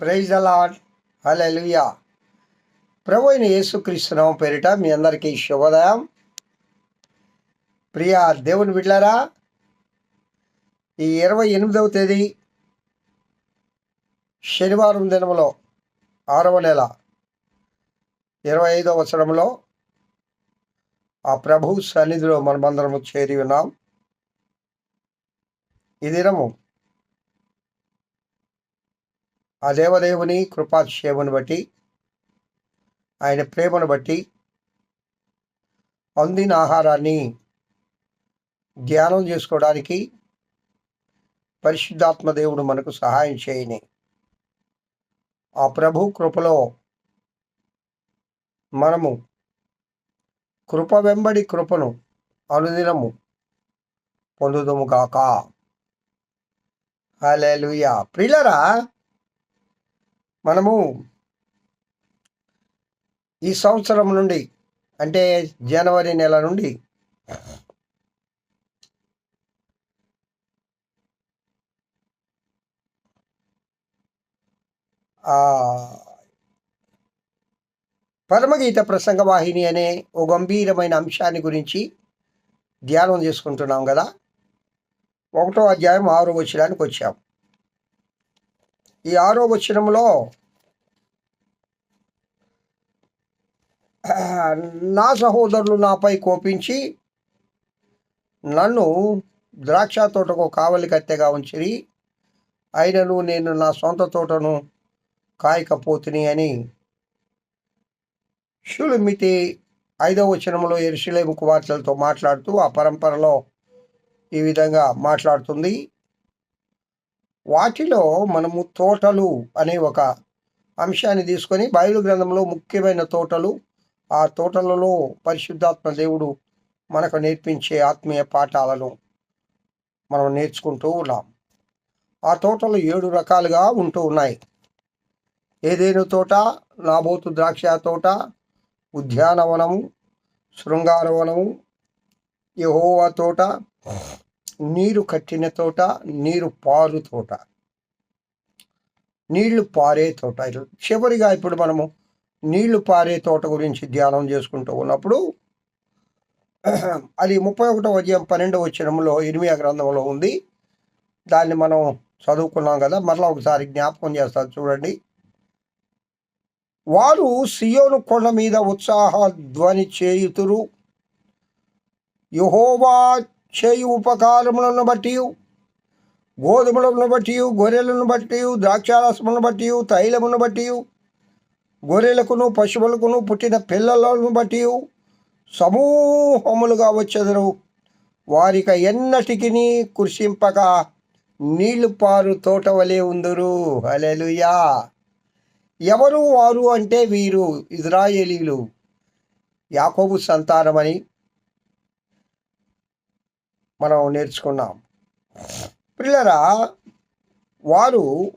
Praise అలాడ్ hallelujah ప్రభు అయిన యేసుక్రీస్తునామ పేరిట మీ అందరికీ శుభోదయం. ప్రియ దేవుని బిడ్డారా ఈ ఇరవై ఎనిమిదవ తేదీ శనివారం దినములో ఆరవ నెల ఇరవై ఐదవ వచనంలో ఆ ప్రభు సన్నిధిలో మనమందరము చేరి ఉన్నాం. ఈ దినము ఆ దేవదేవుని కృపాక్షేమను బట్టి ఆయన ప్రేమను బట్టి అందిన ఆహారాన్ని ధ్యానం చేసుకోవడానికి పరిశుద్ధాత్మ దేవుడు మనకు సహాయం చేయని ఆ ప్రభు కృపలో మనము కృప వెంబడి కృపను అనుదినము పొందుదము గాక. హల్లెలూయా. ప్రిలరా మనము ఈ సంవత్సరం నుండి అంటే జనవరి నెల నుండి పరమగీత ప్రసంగ వాహిని అనే ఓ గంభీరమైన అంశాన్ని గురించి ధ్యానం చేసుకుంటున్నాం కదా. ఒకటో అధ్యాయం ఆరో వచ్చడానికి వచ్చాం. ఈ ఆరో వచనంలో నా సహోదరులు నాపై కోపించి నన్ను ద్రాక్ష తోటకు కావలి కత్తెగా ఉంచిరి. అయినను నేను నా సొంత తోటను కాయకపోతుని అని షులుమితి ఐదవ వచనంలో ఎరుసలేము కుమార్తెలతో మాట్లాడుతూ ఆ పరంపరలో ఈ విధంగా మాట్లాడుతుంది. వాటిలో మనము తోటలు అనే ఒక అంశాన్ని తీసుకొని బైబిల్ గ్రంథంలో ముఖ్యమైన తోటలు ఆ తోటలలో పరిశుద్ధాత్మ దేవుడు మనకు నేర్పించే ఆత్మీయ పాఠాలను మనం నేర్చుకుంటూ ఉన్నాం. ఆ తోటలు ఏడు రకాలుగా ఉంటూ ఉన్నాయి. ఏదేను తోట? నాబోతు ద్రాక్ష తోట ఉద్యానవనము శృంగారవనము యహోవా తోట నీరు కట్టిన తోట నీరు పారు తోట. నీళ్ళు పారే తోట. చివరిగా ఇప్పుడు మనము నీళ్ళు పారే తోట గురించి ధ్యానం చేసుకుంటూ ఉన్నప్పుడు అది ముప్పై ఒకటో అధ్యాయం పన్నెండవ వచ్చినంలో ఇనిమియా గ్రంథంలో ఉంది. దాన్ని మనం చదువుకున్నాం కదా మరలా ఒకసారి జ్ఞాపకం చేస్తారు చూడండి. వారు సియోను కొండ మీద ఉత్సాహ ధ్వని చేయుతురు. యహోవా చేయు ఉపకారములను బట్టి గోధుమలను బట్టి గొర్రెలను బట్టి ద్రాక్షారసములను బట్టి తైలమును బట్టి గొర్రెలకును పశువులకును పుట్టిన పిల్లలను బట్టి సమూహములుగా వచ్చెదరు. వారిక ఎన్నటికి కృషింపక నీళ్ళు పారు తోట వలె ఉందరు. హలెలుయా ఎవరు వారు అంటే వీరు ఇజ్రాయేలీలు. యాకోబు సంతానమని మనం నేర్చుకున్నాం. పిల్లరా వారు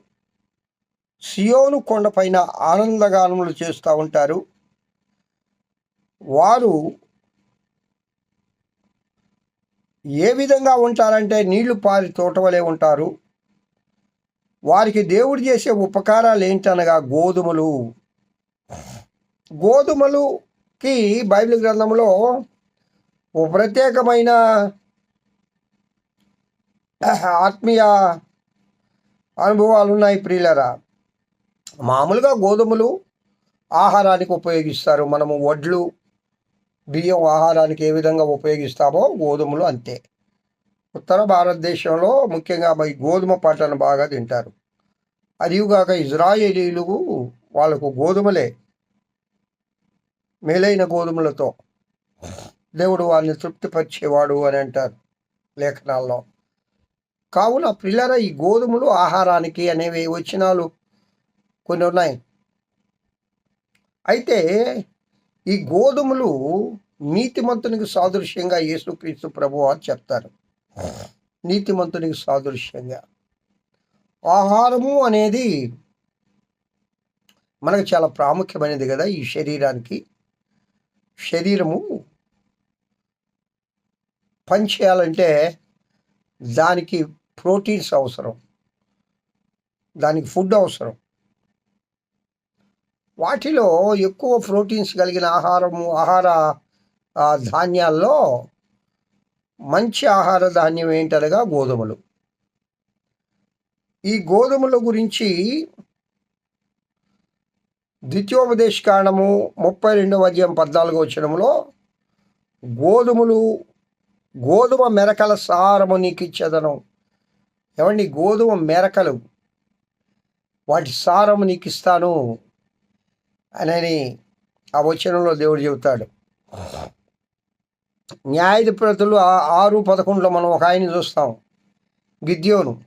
సియోను కొండపైన ఆనందగానములు చేస్తూ ఉంటారు. వారు ఏ విధంగా ఉంటారంటే నీళ్ళు పారి తోట వలె ఉంటారు. వారికి దేవుడు చేసే ఉపకారాలు ఏంటనగా గోధుమలు. గోధుమలుకి బైబిల్ గ్రంథంలో ఓ ప్రత్యేకమైన ఆత్మీయ అనుభవాలు ఉన్నాయి ప్రియులరా. మామూలుగా గోధుమలు ఆహారానికి ఉపయోగిస్తారు. మనము వడ్లు బియ్యం ఆహారానికి ఏ విధంగా ఉపయోగిస్తామో గోధుమలు అంతే. ఉత్తర భారతదేశంలో ముఖ్యంగా ఈ గోధుమ పంటను బాగా తింటారు. అదిగాక ఇజ్రాయేలీలు వాళ్ళకు గోధుమలే మేలైన గోధుమలతో దేవుడు వారిని తృప్తిపరిచేవాడు అని అంటారు లేఖనాల్లో. కావున పిల్లల ఈ గోధుమలు ఆహారానికి అనేవి వచ్చినాలు కొన్ని ఉన్నాయి. అయితే ఈ గోధుమలు నీతిమంతునికి సాదృశ్యంగా యేసుక్రీస్తు ప్రభు అని చెప్తారు. నీతిమంతునికి సాదృశ్యంగా. ఆహారము అనేది మనకు చాలా ప్రాముఖ్యమైనది కదా ఈ శరీరానికి. శరీరము పని చేయాలంటే దానికి ప్రోటీన్స్ అవసరం. దానికి ఫుడ్ అవసరం. వాటిలో ఎక్కువ ప్రోటీన్స్ కలిగిన ఆహారము ఆహార ధాన్యాల్లో మంచి ఆహార ధాన్యం ఏంటనగా గోధుమలు. ఈ గోధుమల గురించి ద్వితీయోపదేశ కాండము ముప్పై రెండవ అధ్యాయం పద్నాలుగో వచనంలో గోధుమలు గోధుమ మెరకల సారము నీకు ఇచ్చేదను. ఏమండి గోధుమ మేరకలు? వాటి సారము నీకు ఇస్తాను అని ఆ వచనంలో దేవుడు చెబుతాడు. న్యాయాధిపతులు ఆరు పదకొండులో మనం ఒక ఆయన చూస్తాం. గిద్యోను.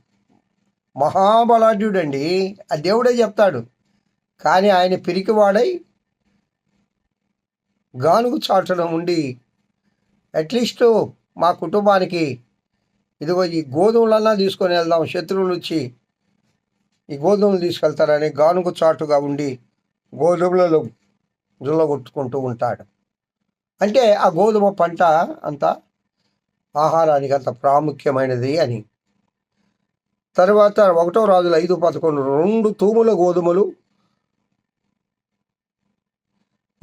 మహాబలాఢ్యుడండి. ఆ దేవుడే చెప్తాడు. కానీ ఆయన పిరికివాడై గానుగు చాటడం ఉండి అట్లీస్ట్ మా కుటుంబానికి ఇదిగో ఈ గోధుమలన్నా తీసుకొని వెళ్దాం. శత్రువులు వచ్చి ఈ గోధుమలు తీసుకెళ్తారని గానుగు చాటుగా ఉండి గోధుమలలో జుల్లగొట్టుకుంటూ ఉంటాడు. అంటే ఆ గోధుమ పంట అంత ఆహారానికి అంత ప్రాముఖ్యమైనది అని. తర్వాత ఒకటో రాజులు ఐదు పదకొండు రెండు తూముల గోధుమలు.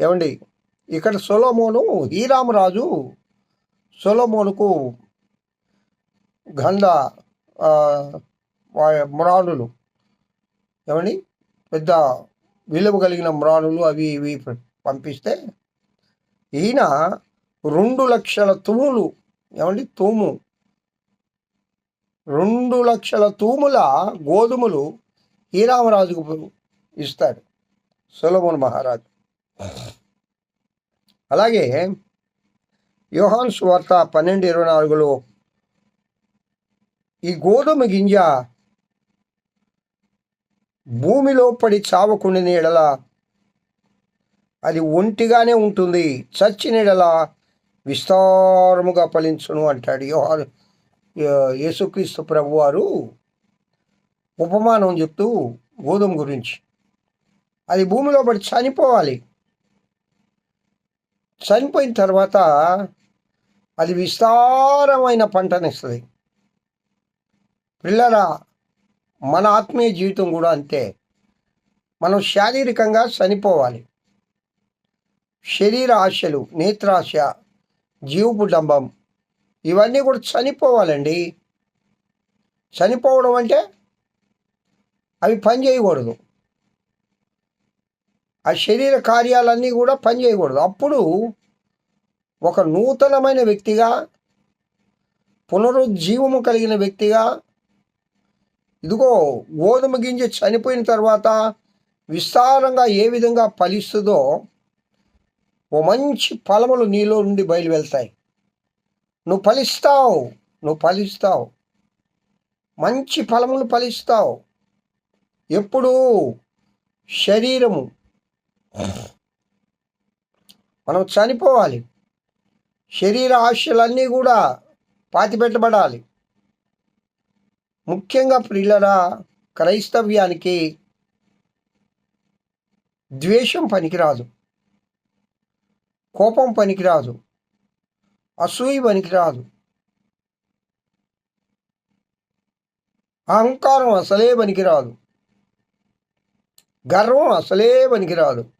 ఏమండి? ఇక్కడ సొలోమోను హీరామరాజు సొలోమోనుకు గంధ మురాణులు మ్రాణులు ఏమండి పెద్ద విలువ కలిగిన మ్రాణులు అవి ఇవి పంపిస్తే ఈయన రెండు లక్షల తూములు. ఏమండి? తూము. రెండు లక్షల తూముల గోధుమలు హీరామరాజుకు ఇస్తాడు సొలమోన్ మహారాజు. అలాగే యోహాన్ స్వార్త పన్నెండు ఇరవై నాలుగులో ఈ గోధుమ గింజ భూమిలో పడి చావకుండిన ఎడల అది ఒంటిగానే ఉంటుంది. చచ్చిన ఎడల విస్తారముగా ఫలించును అంటాడు యోహారు యేసుక్రీస్తు ప్రభు వారు ఉపమానం చెప్తూ గోధుమ గురించి. అది భూమిలో పడి చనిపోవాలి. చనిపోయిన తర్వాత అది విస్తారమైన పంటనిస్తుంది. పిల్లరా మన ఆత్మీయ జీవితం కూడా అంతే. మనం శారీరకంగా చనిపోవాలి. శరీర ఆశలు నేత్రాశ జీవపు డంబం ఇవన్నీ కూడా చనిపోవాలండి. చనిపోవడం అంటే అవి పని చేయకూడదు. ఆ శరీర కార్యాలన్నీ కూడా పని చేయకూడదు. అప్పుడు ఒక నూతనమైన వ్యక్తిగా పునరుజ్జీవము కలిగిన వ్యక్తిగా ఇదిగో గోధుమ గింజ చనిపోయిన తర్వాత విస్తారంగా ఏ విధంగా ఫలిస్తుందో ఓ మంచి ఫలములు నీలో నుండి బయలు వెళ్తాయి నువ్వు ఫలిస్తావు నువ్వు ఫలిస్తావు. మంచి ఫలములు ఫలిస్తావు. ఎప్పుడు శరీరము మనం చనిపోవాలి. శరీర ఆశలన్నీ కూడా పాతిపెట్టబడాలి. ముఖ్యంగా ప్రియులరా క్రైస్తవ్యానికి ద్వేషం పనికిరాదు. కోపం పనికిరాదు. అసూయ పనికిరాదు. అహంకారం అసలే పనికిరాదు. గర్వం అసలే పనికిరాదు.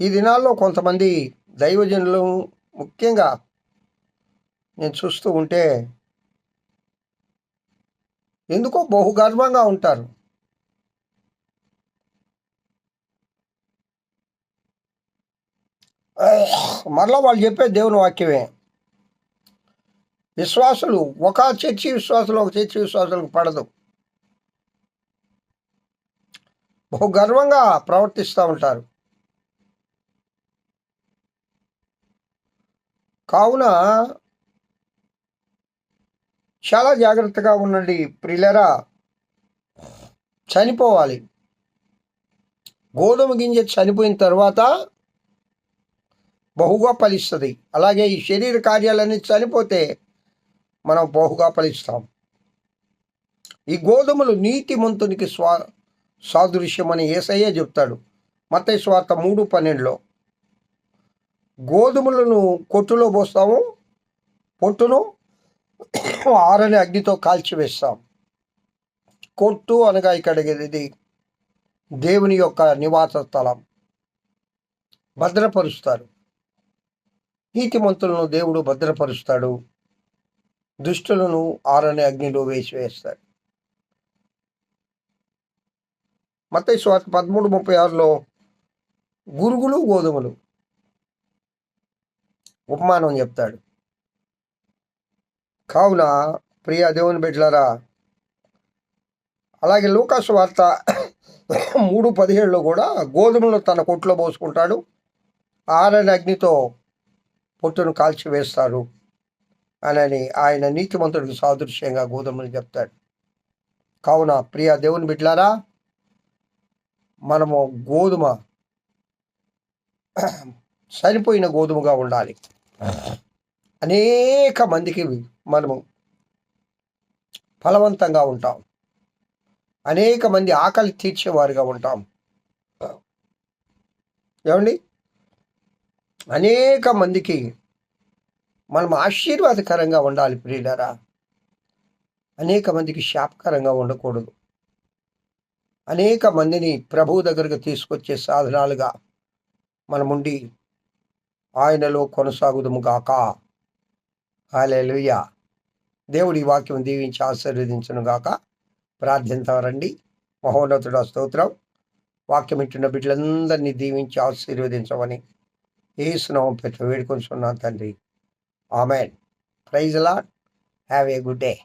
ఈ దినాల్లో కొంతమంది దైవజనులు ముఖ్యంగా నేను చూస్తూ ఉంటే ఎందుకో బహు గర్వంగా ఉంటారు. మరలా వాళ్ళు చెప్పే దేవుని వాక్యమే. విశ్వాసులు ఒక చర్చి విశ్వాసులు ఒక చర్చి విశ్వాసులకు పడదు. బహు గర్వంగా ప్రవర్తిస్తూ ఉంటారు. కావున చాలా జాగ్రత్తగా ఉండండి ప్రిలరా. చనిపోవాలి. గోధుమ గింజ చనిపోయిన తర్వాత బహుగా ఫలిస్తుంది. అలాగే ఈ శరీర కార్యాలన్నీ చనిపోతే మనం బహుగా ఫలిస్తాం. ఈ గోధుమలు నీతిమంతునికి స్వా సాదృశ్యం అని ఏసయ్యే చెప్తాడు. మత్తయి స్వార్థ మూడు పన్నెండులో. గోధుమలను కొట్టులో పోస్తాము పొట్టును ఆరని అగ్నితో కాల్చివేస్తాం కొట్టు అనగా ఇక్కడ ఇది దేవుని యొక్క నివాస స్థలం. భద్రపరుస్తారు. నీతిమంతులను దేవుడు భద్రపరుస్తాడు. దుష్టులను ఆరని అగ్నిలో వేసివేస్తాడు మత స్వాత పదమూడు ముప్పై ఆరులో గురుగులు గోధుమలు. ఉపమానం చెప్తాడు. కావున ప్రియ దేవుని బిడ్డలారా అలాగే లూకాసు వార్త మూడు పదిహేడులో కూడా గోధుమలు తన కొట్లో పోసుకుంటాడు ఆరని అగ్నితో పొట్టును కాల్చి వేస్తారు అని ఆయన నీతిమంతుడికి సాదృశ్యంగా గోధుమని చెప్తాడు. కావున ప్రియ దేవుని బిడ్డలారా మనము గోధుమ సరిపోయిన గోధుమగా ఉండాలి. అనేక మందికి మనము ఫలవంతంగా ఉంటాం. అనేక మంది ఆకలి తీర్చేవారుగా ఉంటాం. ఏమండి? అనేక మందికి మనం ఆశీర్వాదకరంగా ఉండాలి ప్రియులరా. అనేక మందికి శాపకరంగా ఉండకూడదు. అనేక మందిని ప్రభువు దగ్గరకు తీసుకొచ్చే సాధనాలుగా మనముండి ఆయనలో కొనసాగుదుము గాక. హాలేలుయ దేవుడి వాక్యం దీవించి ఆశీర్వదించును గాక. ప్రార్థించవరండి మహోన్నతుడ స్తోత్రం. వాక్యం ఇచ్చిన బిడ్డలందరినీ దీవించి ఆశీర్వదించమని ఏ స్వం పెట్టు పెట్టి వేడుకొంచున్నాను తండ్రి. Amen. Praise Lord have a good day.